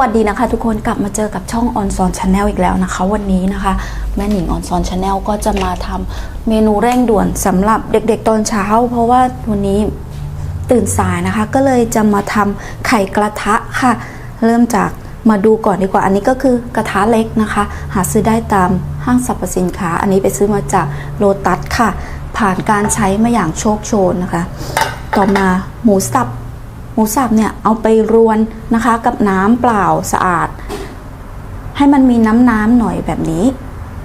วัสดีนะคะทุกคนกลับมาเจอกับช่องออนซอนชาแนลอีกแล้วนะคะ วันนี้นะคะ แม่หนิงออนซอนชาแนลก็จะมาทำเมนูเร่งด่วนสำหรับเด็กๆตอนเช้า เพราะว่าวันนี้ตื่นสายนะคะ ก็เลยจะมาทำไข่กระทะค่ะ เริ่มจากมาดูก่อนดีกว่า อันนี้ก็คือกระทะเล็กนะคะ หาซื้อได้ตามห้างสรรพสินค้า อันนี้ไปซื้อมาจากโลตัสค่ะ ผ่านการใช้มาอย่างโชคโชนนะคะ ต่อมาหมูสับ หมูสับเนี่ยเอาไปรวนนะคะกับน้ำเปล่าสะอาด ให้มันมีน้ำน้ำหน่อยแบบนี้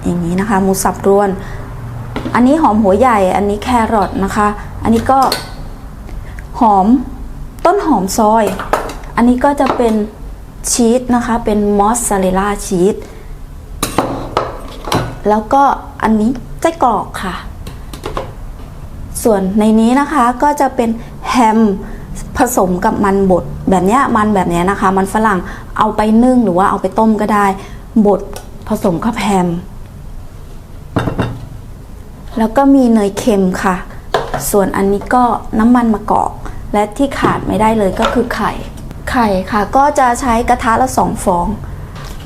อย่างนี้นะคะ หมูสับรวน อันนี้หอมหัวใหญ่ อันนี้แครอทนะคะ อันนี้ก็หอมต้นหอมซอย อันนี้ก็จะเป็นชีสนะคะ เป็นมอสซาเรลล่าชีสแล้วก็อันนี้ไส้กรอกค่ะ ส่วนในนี้นะคะก็จะเป็นแฮม ผสมกับมันบดแบบเนี้ยมันแบบเนี้ยนะคะ มันฝรั่งเอาไปนึ่งหรือว่าเอาไปต้มก็ได้บดผสมกับแพมแล้วก็มีเนยเค็มค่ะ ส่วนอันนี้ก็น้ำมันมะกอก และที่ขาดไม่ได้เลยก็คือไข่ ไข่ค่ะ ก็จะใช้กระทะละสองฟอง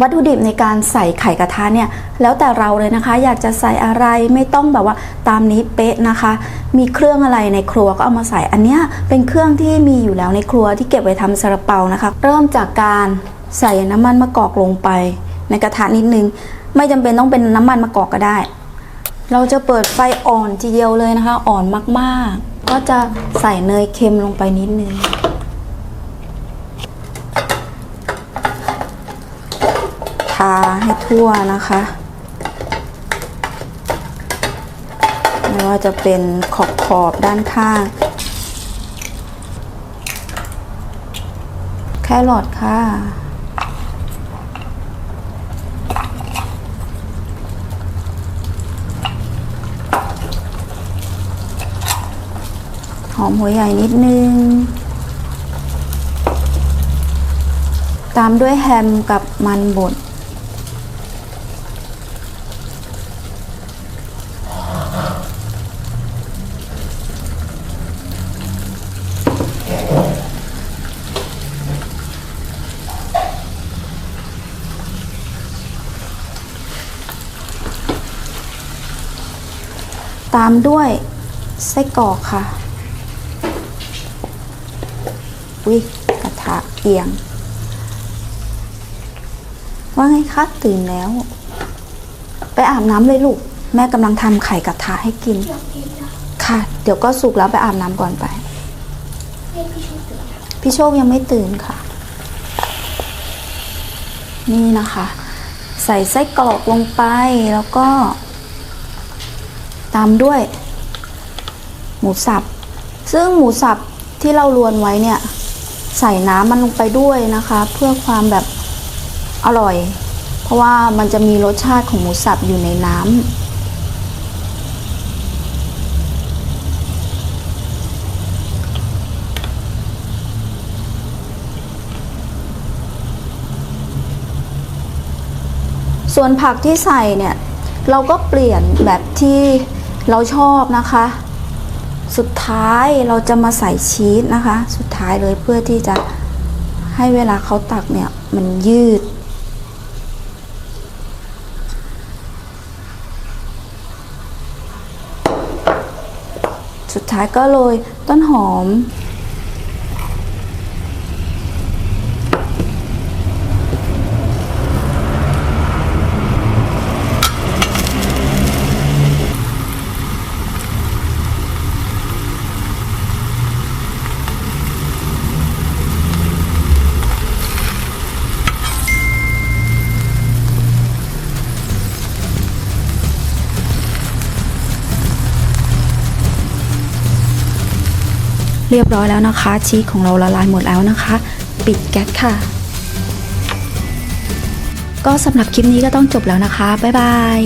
วัตถุดิบในการใส่ไข่กระทะเนี่ยแล้วแต่เราเลยนะคะ อยากจะใส่อะไรไม่ต้องแบบว่าตามนี้เป๊ะนะคะ มีเครื่องอะไรในครัวก็เอามาใส่อันเนี้ยเป็นเครื่องที่มีอยู่แล้วในครัวที่เก็บไว้ทำซาลาเปานะคะ เริ่มจากการใส่น้ำมันมะกอกลงไป ในกระทะนิดนึง ไม่จำเป็นต้องเป็นน้ำมันมะกอกก็ได้ เราจะเปิดไฟอ่อนทีเดียวเลยนะคะ อ่อนมากๆ ก็จะใส่เนยเค็มลงไปนิดนึงาให้ทั่วนะคะไม่ว่าจะเป็นขอบขอบด้านข้าง แครอทค่ะหอมหัวใหญ่นิดนึง ตามด้วยแฮมกับมันบด ตามด้วยไส้กรอกค่ะวิกระทะเอียง ว่าไงคะตื่นแล้ว ไปอาบน้ำเลยลูก แม่กำลังทำไข่กระทะให้กิน ค่ะ เดี๋ยวก็สุกแล้วไปอาบน้ำก่อนไป พี่โชคยังไม่ตื่นค่ะ นี่นะคะ ใส่ไส้กรอกลงไปแล้วก็ ตามด้วย หมูสับ ซึ่งหมูสับที่เราลวนไว้เนี่ย ใส่น้ำมันลงไปด้วยนะคะ เพื่อความแบบอร่อย เพราะว่ามันจะมีรสชาติของหมูสับอยู่ในน้ำส่วนผักที่ใส่เนี่ย เราก็เปลี่ยนแบบที่ เราชอบนะคะ สุดท้ายเราจะมาใส่ชีสนะคะ สุดท้ายเลยเพื่อที่จะให้เวลาเขาตักเนี่ยมันยืด สุดท้ายก็โรยต้นหอม เรียบร้อยแล้วนะคะ ชีสของเราละลายหมดแล้วนะคะ ปิดแก๊สค่ะ ก็สำหรับคลิปนี้ก็ต้องจบแล้วนะคะ บ๊ายบาย